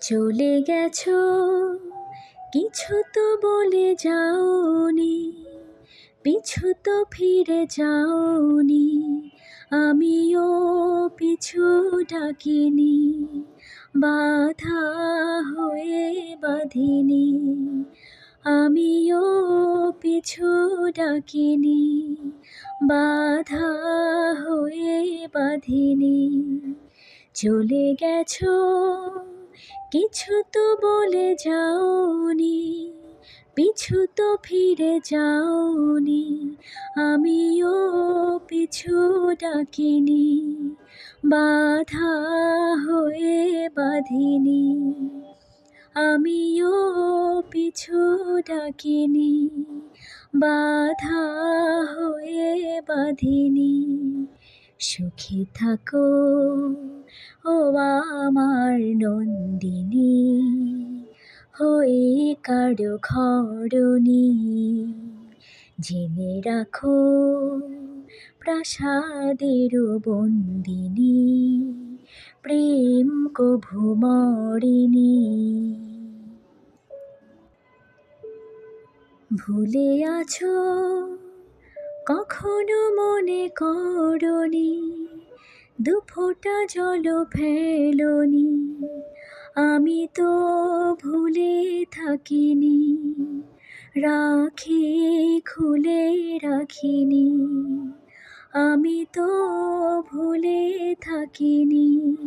চলে গেছো, কিছু তো বলে যাওনি, পিছু তো ফিরে যাওনি, আমিও পিছু ডাকিনি, বাধা হয়ে বাঁধিনি, আমিও পিছু ডাকিনি, বাধা হয়ে বাঁধিনি, চলে গেছো কিছু তো বলে যাওনি, পিছু তো ফিরে যাওনি, আমিও পিছু ডাকিনি, বাধা হয়ে বাঁধিনি, আমিও পিছু ডাকিনি, বাধা হয়ে বাঁধিনি, সুখী থাকো, ও আমার নন্দিনী, হয়ে কারও ঘরণী জেনে রাখো, প্রাসাদের বন্দিনী, প্রেম কভু মরিনি। ভুলে আছো, কখনো মনে করনি। দু ফোটা জল ফেলনি, আমি তো ভুলে থাকিনি, রাখি খুলে রাখিনি, আমি তো ভুলে থাকিনি।